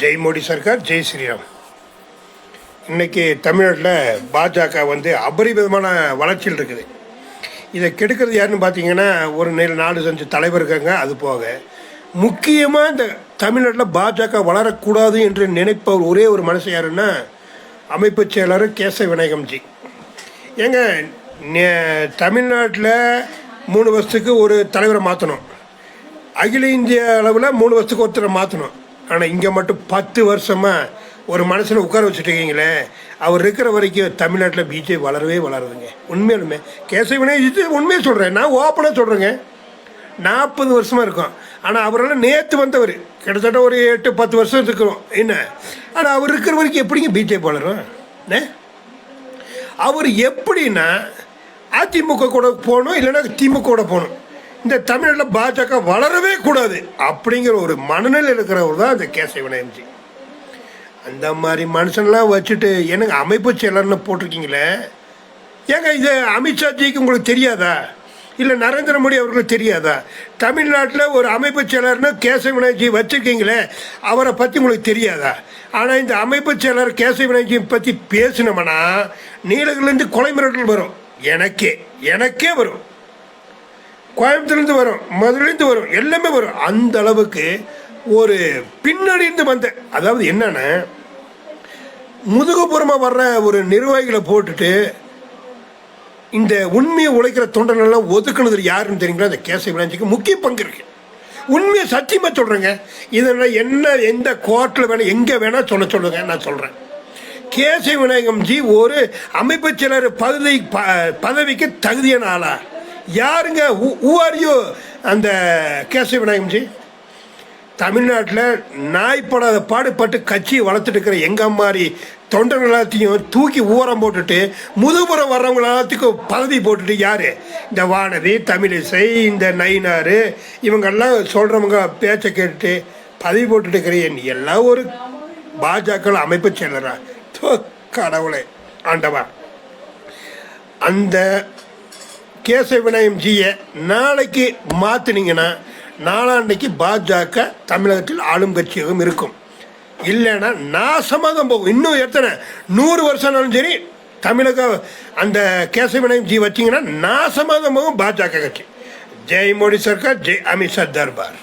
ஜெய் மோடி சர்க்கார் ஜெய் ஸ்ரீராம். இன்றைக்கி தமிழ்நாட்டில் பாஜக வந்து அபரிமிதமான வளர்ச்சியில் இருக்குது. இதை கெடுக்கிறது யாருன்னு பார்த்தீங்கன்னா ஒரு நெல் நாலு செஞ்சு தலைவர் இருக்காங்க அது போக. முக்கியமாக இந்த தமிழ்நாட்டில் பாஜக வளரக்கூடாது என்று நினைப்பவர் ஒரே ஒரு மனசு யாருன்னா அமைப்பு செயலர் கேச விநாயகம்ஜி ஏங்க நே- தமிழ்நாட்டில் மூணு வருஷத்துக்கு ஒரு தலைவரை மாற்றணும் அகில இந்திய அளவில் மூணு வருஷத்துக்கு ஒருத்தரை மாற்றணும் ஆனால் இங்கே மட்டும் பத்து வருஷமாக ஒரு மனசில் உட்கார வச்சுட்டுருக்கீங்களே அவர் இருக்கிற வரைக்கும் தமிழ்நாட்டில் பிஜேபி வளரவே வளருதுங்க. உண்மையிலுமே கேசவனே இது உண்மையை சொல்கிறேன் நான் ஓப்பனாக சொல்கிறேங்க நாற்பது வருஷமாக இருக்கும். ஆனால் அவரெல்லாம் நேற்று வந்தவர். கிட்டத்தட்ட ஒரு எட்டு பத்து வருஷம் இருக்கிறோம். என்ன? ஆனால் அவர் இருக்கிற வரைக்கும் எப்படிங்க பிஜேபி வளரும்? என்ன அவர் எப்படின்னா அதிமுக கூட போகணும் இல்லைன்னா திமுக கூட போகணும். இந்த தமிழ்நாட்டில் பாஜக வளரவே கூடாது அப்படிங்கிற ஒரு மனநிலை இருக்கிறவர் தான் இந்த கேசவ விநாயகம்ஜி அந்த மாதிரி மனுஷன்லாம் வச்சுட்டு எனக்கு அமைப்பு செயலர்னு போட்டிருக்கீங்களே? ஏங்க இது அமித்ஷாஜிக்கு உங்களுக்கு தெரியாதா? இல்லை நரேந்திர மோடி அவர்களுக்கு தெரியாதா? தமிழ்நாட்டில் ஒரு அமைப்பு செயலர்னு கேசவ விநாயகி வச்சுருக்கீங்களே அவரை பற்றி உங்களுக்கு தெரியாதா? ஆனால் இந்த அமைப்பு செயலர் கேசவ விநாயகி பற்றி பேசினோம்னா நீலகிரிலேருந்து கொலை மிரட்டல் வரும். எனக்கே எனக்கே வரும். கோயம்புத்தூர்லேருந்து வரும் மதுரையிலேருந்து வரும் எல்லாமே வரும். அந்த அளவுக்கு ஒரு பின்னணிந்து வந்த அதாவது என்னென்னா முதுகுப்புறமாக வர்ற ஒரு நிர்வாகிகளை போட்டுட்டு இந்த உண்மையை உழைக்கிற தொண்டனெல்லாம் ஒதுக்குனது யாருன்னு தெரியுங்களா? அந்த கேசை விநாயகிக்கு முக்கிய பங்கு இருக்கு. உண்மையை சத்தியமாக சொல்கிறேங்க இதெல்லாம் என்ன எந்த கோர்ட்டில் வேணால் எங்கே வேணால் சொல்ல சொல்லுங்க நான் சொல்கிறேன் கேசவ விநாயகம்ஜி ஒரு அமைப்பு செயலர் பதவி ப- பதவிக்கு தகுதியான ஆளா? யாருங்க? ஊஆர்யூ அந்த கேசவ விநாயகம்ஜி. தமிழ்நாட்டில் நாய்ப்படாத பாடுபட்டு கட்சியை வளர்த்துட்டு இருக்கிற எங்கள் மாதிரி தொண்டர்கள் எல்லாத்தையும் தூக்கி ஊரம் போட்டுட்டு முதுபுறம் வர்றவங்க எல்லாத்துக்கும் பதவி போட்டுட்டு யார்? இந்த வானதி தமிழிசை இந்த நயினார் இவங்கெல்லாம் சொல்கிறவங்க பேச்சை கேட்டுட்டு பதவி போட்டுட்டு இருக்கிற எல்லாம் ஒரு பாஜக அமைப்பு செயலரா. கடவுளை ஆண்டவா. அந்த கேசவ விநாயகம் ஜியை நாளைக்கு மாற்றினீங்கன்னா நாளாண்டைக்கு பாஜக தமிழகத்தில் ஆளும் கட்சியாகவும் இருக்கும். இல்லைன்னா நாசமாக தான் போகும். இன்னும் எத்தனை? நூறு வருஷம்னாலும் சரி தமிழக அந்த கேசவ விநாயகம் ஜி வச்சிங்கன்னா நாசமாக தான் போகும் பாஜக கட்சி. ஜெய் மோடி சர்க்கார் ஜெய் அமித்ஷா தர்பார்.